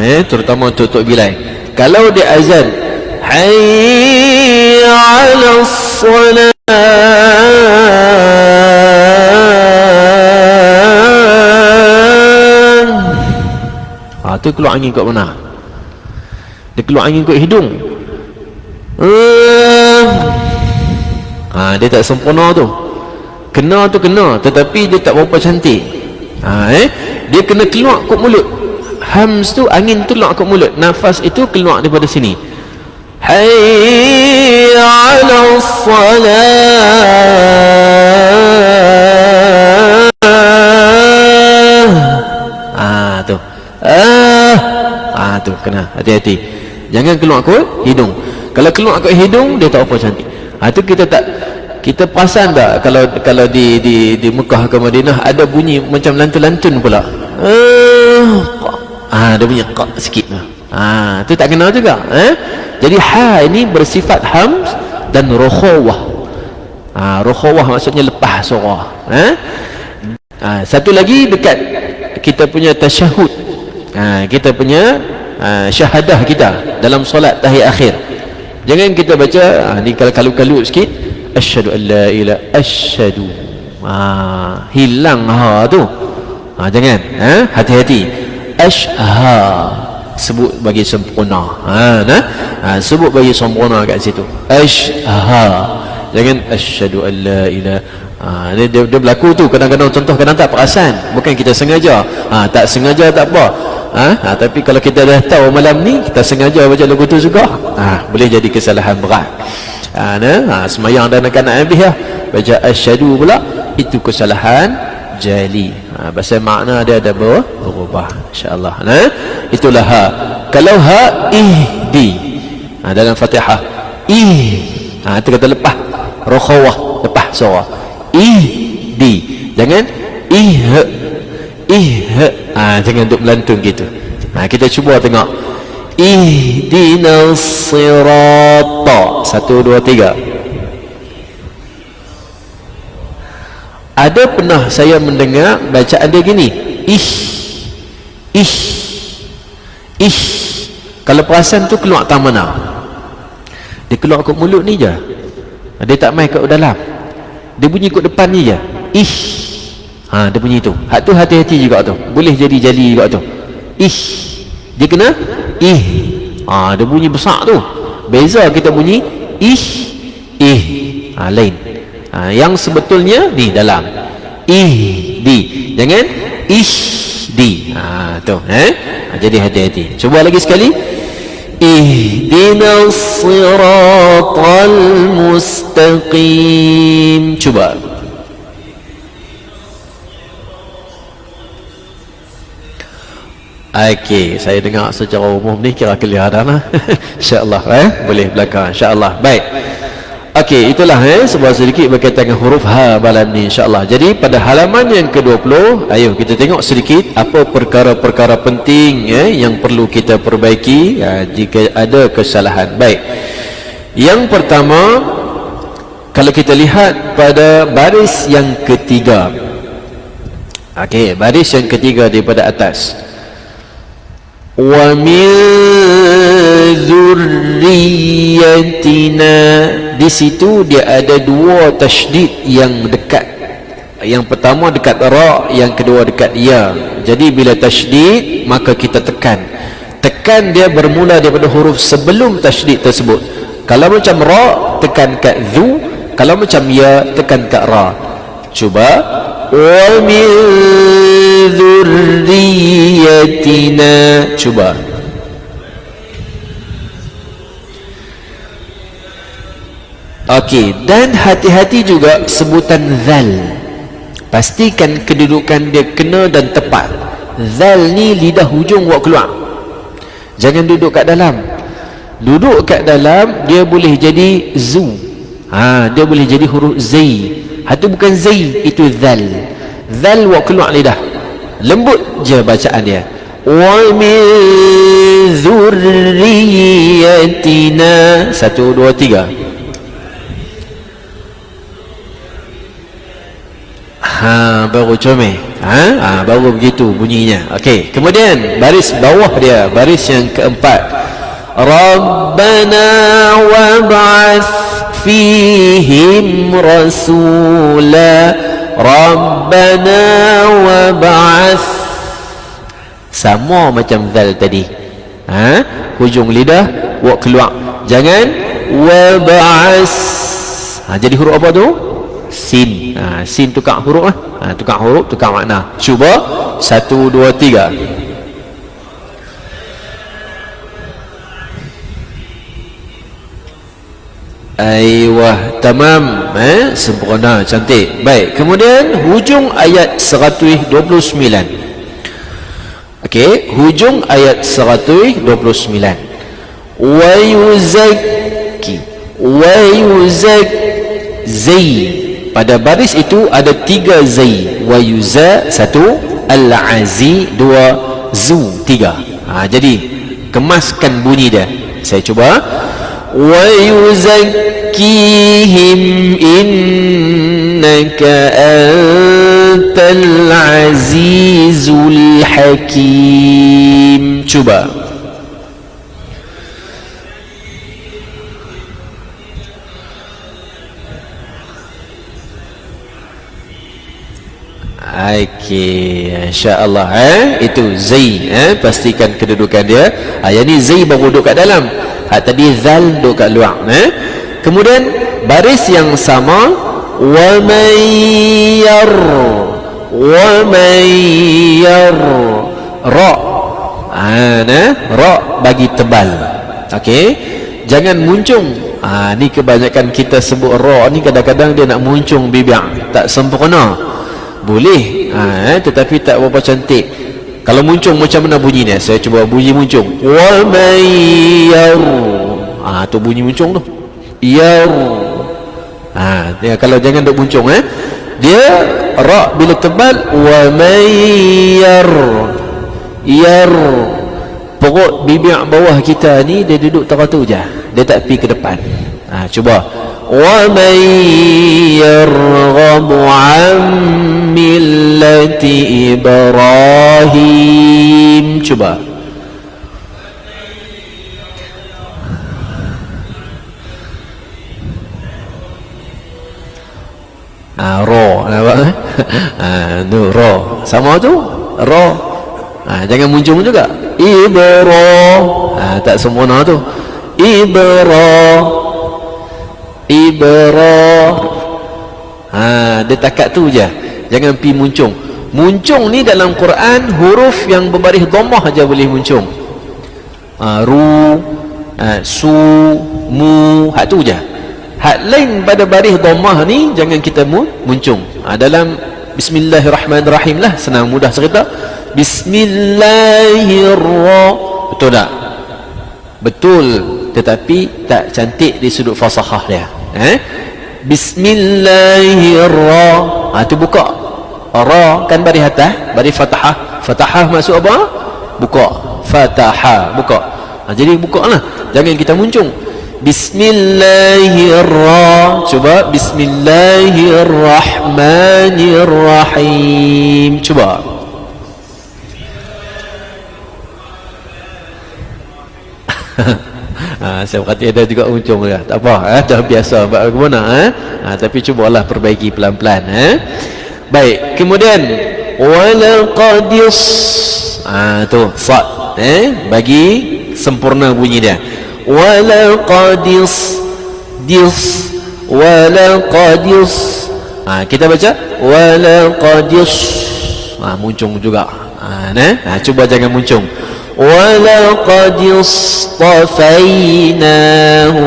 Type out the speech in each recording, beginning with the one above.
eh, terutama untuk-untuk bilai kalau dia azan hayya ala salat Ah, tu keluar angin kat mana? Dia keluar angin kat hidung. Uh, ah, dia tak sempurna tu. Kena tu kena, tetapi dia tak berapa cantik. Ah, eh? Dia kena keluar kat mulut. Hams tu angin keluar kat mulut. Nafas itu keluar daripada sini. Hayya 'ala salat. Ah, tu. Ah, ah tu kena hati-hati. Jangan keluar ke hidung. Kalau keluar ke hidung dia tak apa cantik. Ah tu kita tak kita perasan tak kalau kalau di di di Mekah ke Madinah ada bunyi macam lantun-lantun pula. Ah, ah dia bunyi qaq sikit tu. Ah tu tak kena juga, eh? Jadi ha ini bersifat hams dan rukhawah. Ah rukhawah maksudnya lepas suara, eh? Ah satu lagi dekat kita punya tasyahud ha, kita punya ha, syahadah kita dalam solat tahiyat akhir jangan kita baca ha, ni kalau kalu-kalu sikit asyhadu an la ilaha asyhadu ha, hilang ha tu ha, jangan ha, hati-hati ashha sebut bagi sempurna. Ha, nah? ha, sebut bagi sempurna kat situ. Ashha jangan asyhadu an la ilaha. Ha, dia, dia, dia berlaku tu. Kadang-kadang contoh kadang tak perasan. Bukan kita sengaja. Ha, tak sengaja tak apa. Ha, ha, tapi kalau kita dah tahu malam ni kita sengaja baca lagu tu juga. Ha, boleh jadi kesalahan berat. Ha, nah, ha, semayang dan anak-anak Nabi ya. baca asyadu pula itu kesalahan jali ha, bahasa makna dia ada ber berubah insyaAllah. Nah, itulah ha. Kalau ha ihdi. Ha, dalam fatihah. Ih ha, itu kata lepas. Rokhawah lepas suara ih di jangan ih ih ah jangan duk melantun gitu. Nah kita cuba tengok. Ihdinas sirata satu dua tiga ada pernah saya mendengar bacaan dia gini? Ih ih ih kalau perasan tu keluar tak mana dia keluar kat mulut ni je. Dia tak main kat dalam. Dia bunyi kat depan ni je. Ih ha dia bunyi tu. Hak tu hati-hati juga tu. Boleh jadi jali juga tu. Ih dia kena ih. Ha dia bunyi besar tu. Beza kita bunyi ih ih. Ha lain ha, yang sebetulnya di dalam ih di jangan ih di ha, ah, tu eh ha, jadi hati-hati cuba lagi sekali ihdinas siratal mustaqim cuba Okey, saya dengar secara umum ni kira kelihatan lah. InsyaAllah, eh? boleh belakang. InsyaAllah, baik. baik, baik. Okey, itulah eh sebuah sedikit berkaitan dengan huruf ha malam ni insya-Allah. Jadi pada halaman yang ke-20, ayo kita tengok sedikit apa perkara-perkara penting eh yang perlu kita perbaiki ya, jika ada kesalahan. Baik. Yang pertama kalau kita lihat pada baris yang ketiga. Okey, baris yang ketiga daripada atas wa min zurriyatina. Di situ dia ada dua tasydid yang dekat. Yang pertama dekat ra yang kedua dekat ya. Jadi bila tasydid maka kita tekan. Tekan dia bermula daripada huruf sebelum tasydid tersebut. Kalau macam ra tekan kat zu. Kalau macam ya tekan kat ra. Cuba. Wa min zurriyatina. Cuba. Okey, dan hati-hati juga sebutan zal. Pastikan kedudukan dia kena dan tepat. Zal ni lidah hujung buat keluar. Jangan duduk kat dalam. Duduk kat dalam dia boleh jadi zu. Ha, dia boleh jadi huruf zai. Ha tu bukan zai, itu zal. Zal buat keluar lidah lembut je bacaan dia wa min zurriyatina satu dua tiga ha baru comel ha? ha baru begitu bunyinya. Okey kemudian baris bawah dia baris yang keempat. Rabbana wab'ath fihim rasula. Rabbana wab'ath. Sama macam zal tadi. Ha? Hujung lidah buat keluar. Jangan wab'as ha, jadi huruf apa tu sin ha, sin tukar huruf lah ha, tukar huruf tukar makna cuba satu dua tiga Aywah, tamam, eh? sempurna, cantik. Baik, kemudian hujung ayat 129. Okey, hujung ayat 129. Wa yuzakki wa yuzak zai. Pada baris itu ada tiga zai. Wa yuza satu, al-azi dua, zu tiga. Ha, jadi kemaskan bunyi dia. Saya cuba. Wa yuzakkihim innaka antal azizul hakim. Cuba. Okey, insya-Allah eh itu zai eh pastikan kedudukan dia. Ah yang ni zai baru duduk kat dalam. Ha tadi zal duduk kat luar eh. Kemudian baris yang sama wa mayyar wa mayyar ra. Ha nah, ra bagi tebal. Okey. Jangan muncung. Ha ni kebanyakan kita sebut ra ni kadang-kadang dia nak muncung bibir tak sempurna boleh. Ha, eh, tetapi tak berapa cantik. Kalau muncung macam mana bunyi ni? Saya cuba bunyi muncung. Wa mayyar. Ah ha, tu bunyi muncung tu. Yar. Ha, dia kalau jangan duk muncung eh. Dia ra bila tebal wa mayyar. Yar. Perut bibir bawah kita ni dia duduk teratu je. Dia tak pi ke depan Ah, cuba. Wa man yarghabu 'an millati Ibrahim. Cuba. Ah, ro. Nampak eh? Ah, tu ro. Sama tu? Ro. Ah, jangan muncung juga. Ibrahim. Ah, tak semua nama tu. Ibrahim ibra ha dia takat tu je. Jangan pi muncung. Muncung ni dalam Quran huruf yang berbaris dhammah aja boleh muncung. Ha, ru ha, su mu hak tu je. Hak lain pada baris dhammah ni jangan kita mu muncung. Ha, dalam bismillahirrahmanirrahim lah senang mudah cerita. Bismillahirrahmanirrahim betul tak? Betul tetapi tak cantik di sudut fasahah dia eh? Bismillahirrahmanirrahim ha tu buka. Ra kan bari atas bari fathah fathah maksud apa? Buka. Fathah buka. Ha, jadi buka lah jangan kita muncung. Bismillahirrahmanirrahim cuba. Bismillahirrahmanirrahim. Cuba ha, saya kata ada juga ujung dia tak apa eh? dah biasa buat bagaimana eh? ha, tapi cubalah perbaiki pelan-pelan eh? baik kemudian walaqadis ha, tu sad eh? bagi sempurna bunyi dia walaqadis dis walaqadis ha, kita baca walaqadis ha, muncung juga ha, nah? ha, cuba jangan muncung ولقد اصطفيناه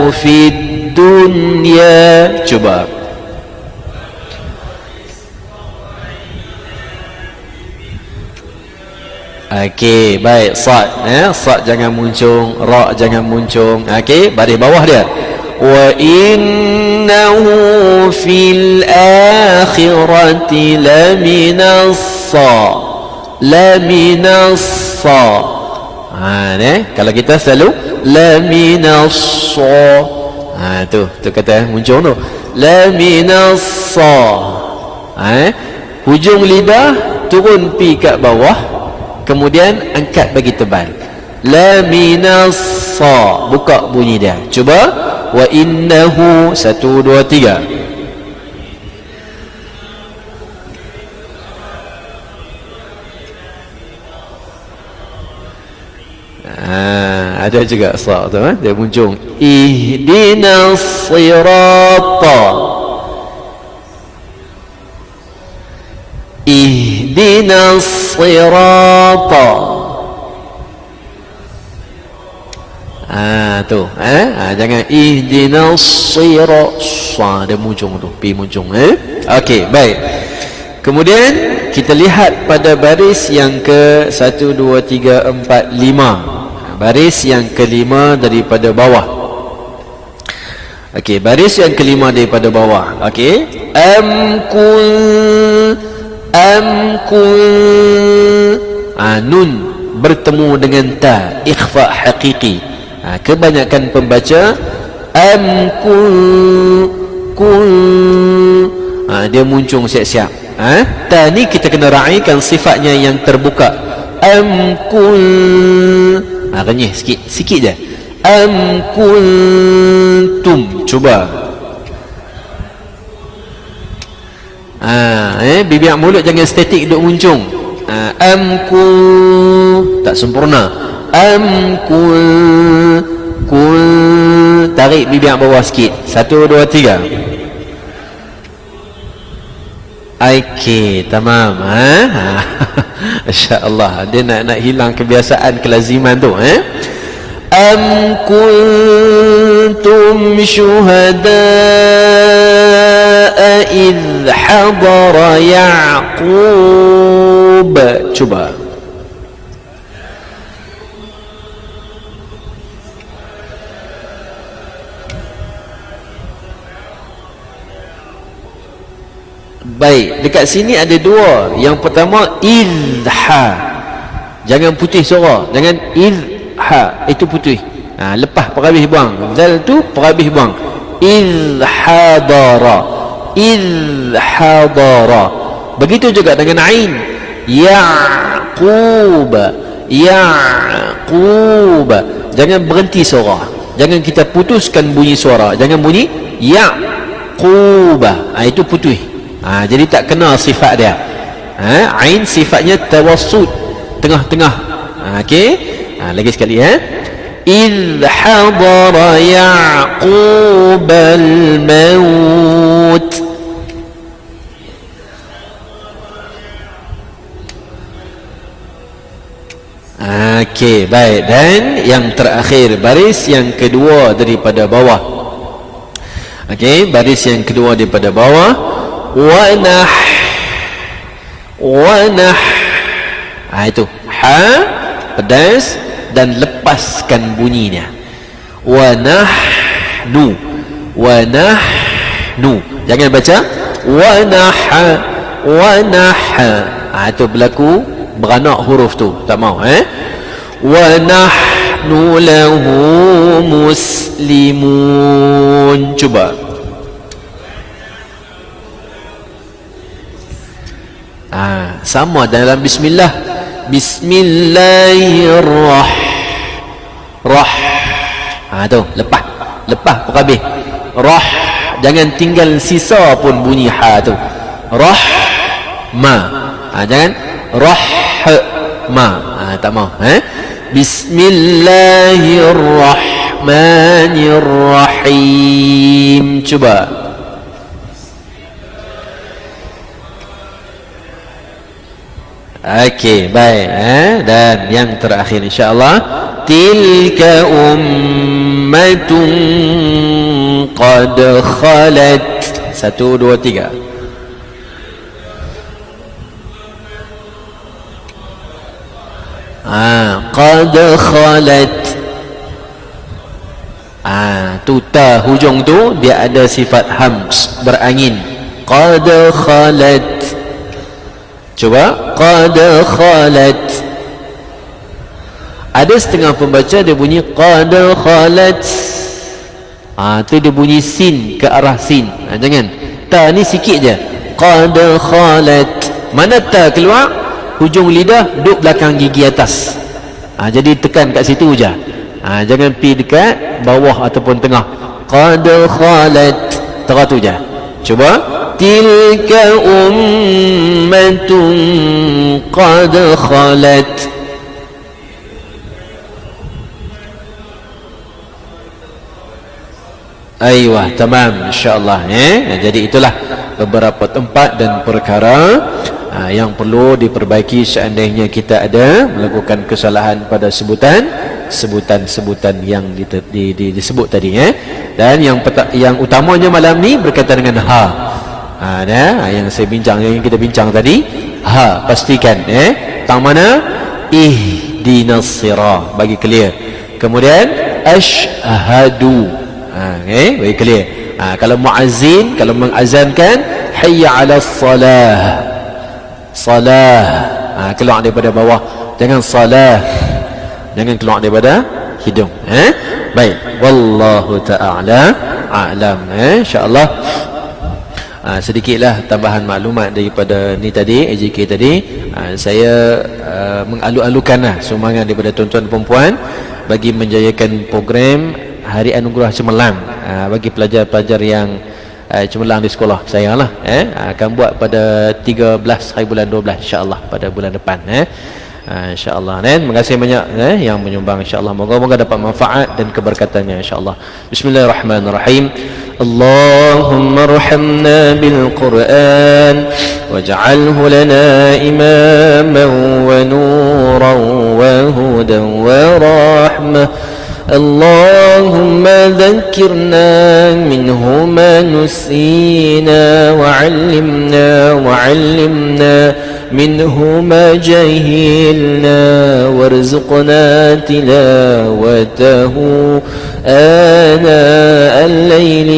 في الدنيا coba Okey, baik. Sad, ya. Sad jangan muncung, ra jangan muncung. Okey, baris bawah dia. Wa innahu fil akhirati laminas sa. Laminas sa ha ne kalau kita selalu la minas ha tu tu kata muncul tu. La minas ha hujung lidah turun pi kat bawah kemudian angkat bagi tebal. La minas sa buka bunyi dia. Cuba. Wa innahu satu dua tiga ada juga sa tu eh? dia muncul ihdinas sirata ihdinas sirata ah tu eh? Ha, jangan ihdinas sirata sa dia muncul tu pi muncul eh? Okey baik. Kemudian kita lihat pada baris yang ke 1 2 3 4 5 baris yang kelima daripada bawah Okey, baris yang kelima daripada bawah. Okey. Am kun am kun ha, nun bertemu dengan ta ikhfa hakiki ha, kebanyakan pembaca am kun kun ha, dia muncul siap-siap ha? ta ni kita kena raikan sifatnya yang terbuka am kun ha, renyih sikit. Sikit je. Am kuntum. Cuba. Ha, eh, bibir mulut jangan statik duk muncung ha, am ku tak sempurna. Am ku ku tarik bibir bawah sikit. Satu dua tiga IK tamam eh? ha? insyaAllah dia nak nak hilang kebiasaan kelaziman tu eh? am kuntum syuhada idh hadara ya'qub cuba Baik, dekat sini ada dua. Yang pertama izha. Jangan putih suara. Jangan izha. Itu putih. Ha, lepas perhabis buang. Zal tu perhabis buang. Izhadara idh hadara begitu juga dengan ain yaqub yaqub jangan berhenti suara jangan kita putuskan bunyi suara jangan bunyi yaqub ha, itu putih ha, jadi tak kena sifat dia ha, ain sifatnya tawassut tengah-tengah ha, okey ha, lagi sekali eh إذ حضر يعقوب الموت Okey, baik. Dan yang terakhir, baris yang kedua daripada bawah. Okey, baris yang kedua daripada bawah. Wanah. Wanah. Ha, itu. Ha, pedas dan lepaskan bunyinya. Wanah. Nu. Nu. Jangan baca. Wanah. Wanah. Ha, itu berlaku beranak huruf tu tak mau eh nahnu lahu muslimun cuba ah sama dalam bismillah. Bismillahirrahmanirrahim. Rah ah tu lepas. Lepas perhabis rah jangan tinggal sisa pun bunyi ha tu. Rah ma. Ah jangan. Rah ma. Ha, tak mau eh? Bismillahirrahmanirrahim. Cuba Okey, baik eh? dan yang terakhir insya-Allah. Tilka ummatun qad khalat. Satu dua tiga. Ah qad khalat. Ah tu ta hujung tu dia ada sifat hams berangin. Qad khalat cuba. Qad khalat. Ada setengah pembaca dia bunyi qad khalat. Ah tu dia bunyi sin ke arah sin. Ah, jangan. Ta ni sikit je. Qad khalat. Mana ta keluar? Hujung lidah duduk belakang gigi atas. Ha, jadi tekan kat situ je. Ha, jangan pi dekat bawah ataupun tengah. Qad khalat. Tengah tu je cuba. Tilka ummatun qad khalat. Aywa, tamam insyaallah eh. Jadi itulah beberapa tempat dan perkara uh, yang perlu diperbaiki seandainya kita ada melakukan kesalahan pada sebutan sebutan-sebutan yang di, di, di, disebut tadi eh. Dan yang yang utamanya malam ni berkaitan dengan ha. Ha nah, yang saya bincang yang kita bincang tadi. Ha pastikan eh? Tang mana? Ihdinas sirah. Bagi clear. Kemudian ashhadu. Ha, okay? very clear. Ha, kalau muazzin kalau mengazankan hayya ala salah. Salah. Ha, keluar daripada bawah. Jangan salah jangan keluar daripada hidung eh? baik. Wallahu ta'ala a'lam eh? insyaAllah. Ha, sedikitlah tambahan maklumat daripada ni tadi AJK tadi. Ha, saya uh, mengalu-alukan lah sumbangan daripada tuan-tuan perempuan bagi menjayakan program hari anugerah cemerlang. Uh, bagi pelajar-pelajar yang uh, cemerlang di sekolah. Saya lah eh akan buat pada 13 hari bulan 12 insyaallah pada bulan depan eh Uh, InsyaAllah eh? Terima kasih banyak eh? Yang menyumbang InsyaAllah Moga-moga dapat manfaat Dan keberkatannya InsyaAllah Bismillahirrahmanirrahim Allahumma rahamna bil Quran Waj'alhu lana imaman Wa nuran Wa hudan Wa rahmah اللهم ذكرنا منه ما نسينا وعلمنا وعلمنا منه ما جهلنا وارزقنا تلاوته. آناء الليل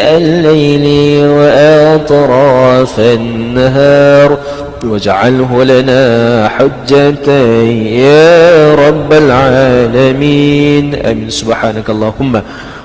الليل وأطراف النهار. واجعله لنا حجة يا رب العالمين. آمين. سبحانك اللهم.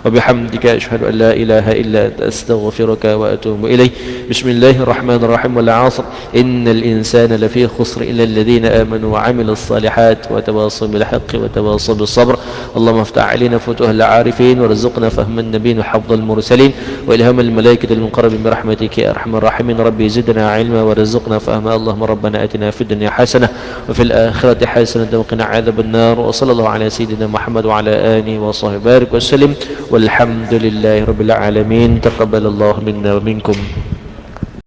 وبحمدك أشهد أن لا إله إلا أنت أستغفرك وأتوب إليه بسم الله الرحمن الرحيم والعصر. إن الإنسان لفي خسر إلا الذين آمنوا وعملوا الصالحات وتواصوا بالحق وتواصوا بالصبر. اللهم افتح علينا فتوح العارفين وارزقنا فهم النبيين وحفظ المرسلين وإلهام الملائكة المقربين برحمتك يا أرحم الراحمين. ربي زدنا علما ورزقنا فهما. اللهم ربنا أتنا في الدنيا حسنة وفي الآخرة حسنة وقنا عذاب النار. وصلى الله على سيدنا محمد وعلى آله وصحبه بارك وسلم. والحمد لله رب العالمين تقبل الله منا ومنكم